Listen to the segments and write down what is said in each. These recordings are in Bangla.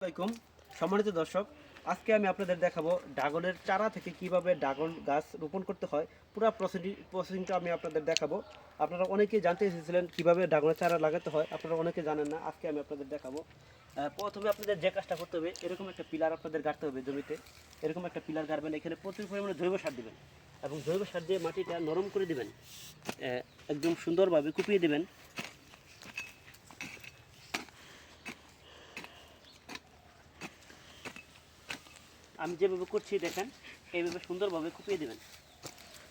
আসসালামাইকুম সম্মানিত দর্শক, আজকে আমি আপনাদের দেখাবো ড্রাগনের চারা থেকে কীভাবে ড্রাগন গাছ রোপণ করতে হয়। পুরো প্রসিডিং প্রসেসিংটা আমি আপনাদের দেখাবো। আপনারা অনেকেই জানতে এসেছিলেন কীভাবে ড্রাগনের চারা লাগাতে হয়। আপনারা অনেকে জানেন না, আজকে আমি আপনাদের দেখাবো। প্রথমে আপনাদের যে কাজটা করতে হবে, এরকম একটা পিলার আপনাদের গাড়তে হবে জমিতে। এরকম একটা পিলার গাড়বেন, এখানে প্রচুর পরিমাণে জৈব সার দিবেন এবং জৈব সার দিয়ে মাটিটা নরম করে দিবেন। একদম সুন্দরভাবে কুপিয়ে দিবেন। আমি যেভাবে করছি দেখেন এইভাবে সুন্দরভাবে কুপিয়ে দেবেন।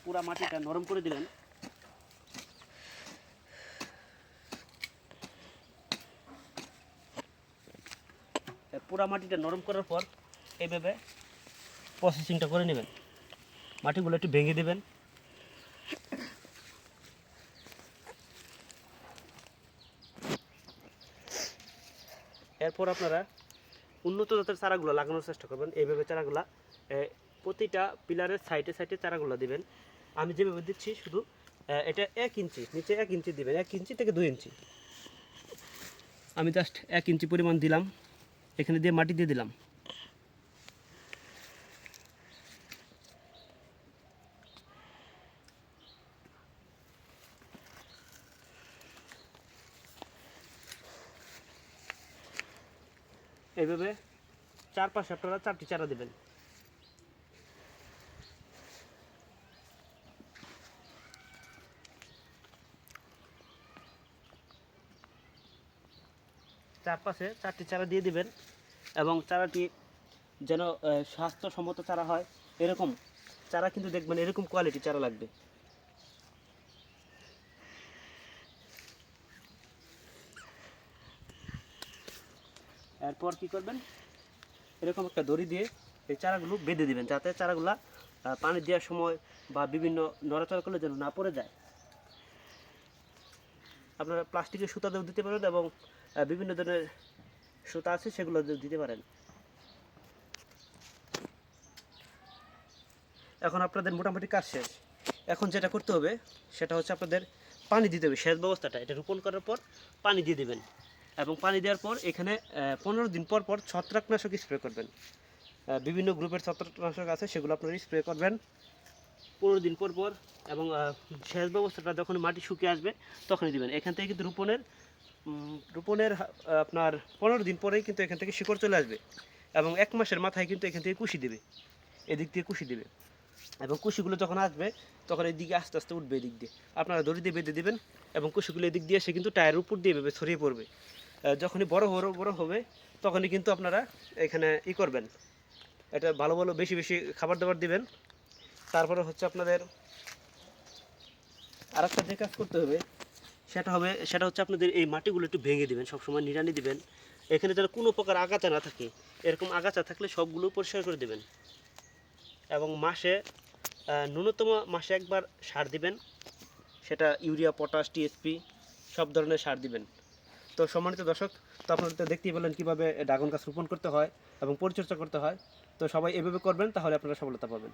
পুরা মাটিটা নরম করে দিবেন। এ, পুরা মাটিটা নরম করার পর এইভাবে প্রসেসিংটা করে নেবেন। মাটিগুলো একটু ভেঙে দেবেন। এরপর আপনারা উন্নত জাতের চারাগুলো লাগানোর চেষ্টা করবেন। এইভাবে চারাগুলা প্রতিটা পিলারের সাইডে সাইডে চারাগুলো দিবেন। আমি যেভাবে দিচ্ছি শুধু এটা এক ইঞ্চি, নিচে এক ইঞ্চি দিবেন, এক ইঞ্চি থেকে দুই ইঞ্চি। আমি জাস্ট এক ইঞ্চি পরিমাণ দিলাম। এখানে দিয়ে মাটি দিয়ে দিলাম। এইভাবে চার পাঁচ আপনারা চারটি চারা দেবেন। চারপাশে চারটি চারা দিয়ে দিবেন এবং চারাটি যেন স্বাস্থ্যসম্মত চারা হয়, এরকম। চারা কিন্তু দেখবেন এরকম কোয়ালিটি চারা লাগবে। এরপর কি করবেন? এরকম একটা দড়ি দিয়ে এই চারাগুলো বেঁধে দিবেন, যাতে চারাগুলা পানি দেওয়ার সময় বা বিভিন্ন নড়াচড়া করলে যেন না পড়ে যায়। আপনারা প্লাস্টিকের সুতা দিয়েও দিতে পারেন এবং বিভিন্ন ধরনের সুতা আছে সেগুলো দিতে পারেন। এখন আপনাদের মোটামুটি কাজ শেষ। এখন যেটা করতে হবে, সেটা হচ্ছে আপনাদের পানি দিতে হবে, সেচ ব্যবস্থাটা। এটা রোপণ করার পর পানি দিয়ে দেবেন। এবং পানি দেওয়ার পর এখানে পনেরো দিন পর পর ছত্রাকনাশক স্প্রে করবেন। বিভিন্ন গ্রুপের ছত্রাকনাশক আছে, সেগুলো আপনারা স্প্রে করবেন। পনেরো দিন পর পর এবং সেচ ব্যবস্থাটা যখন মাটি শুকিয়ে আসবে, তখনই দিবেন। এখান থেকে কিন্তু রোপণের রোপণের আপনার পনেরো দিন পরেই কিন্তু এখান থেকে শিকড় চলে আসবে এবং এক মাসের মাথায় কিন্তু এখান থেকে কুশি দেবে, এদিক দিয়ে কুশি দেবে। এবং কুশিগুলো যখন আসবে, তখন এদিকে আস্তে আস্তে উঠবে এদিক দিয়ে। আপনারা দড়ি দিয়ে বেঁধে দেবেন এবং কুশিগুলো এদিক দিয়ে সে কিন্তু টায়ারের উপর দিয়ে ছড়িয়ে পড়বে। যখনই বড় বড় বড় হবে, তখনই কিন্তু আপনারা এখানে ই করবেন। এটা ভালো ভালো বেশি বেশি খাবার দাবার দিবেন। তারপরে হচ্ছে আপনাদের আরেকটা যে কাজ করতে হবে, সেটা হবে, সেটা হচ্ছে আপনাদের এই মাটিগুলো একটু ভেঙে দিবেন, সবসময় নিড়ানি দিবেন। এখানে যেন কোনো প্রকার আগাছা না থাকে, এরকম আগাছা থাকলে সবগুলো পরিষ্কার করে দেবেন। এবং মাসে ন্যূনতম মাসে একবার সার দিবেন। সেটা ইউরিয়া, পটাশ, টিএসপি, সব ধরনের সার দিবেন। তো সম্মানিত দর্শক, তো আপনারা তো দেখতেই বলেন কীভাবে ড্রাগন গাছ রোপণ করতে হয় এবং পরিচর্যা করতে হয়। তো সবাই এভাবে করবেন, তাহলে আপনারা সফলতা পাবেন।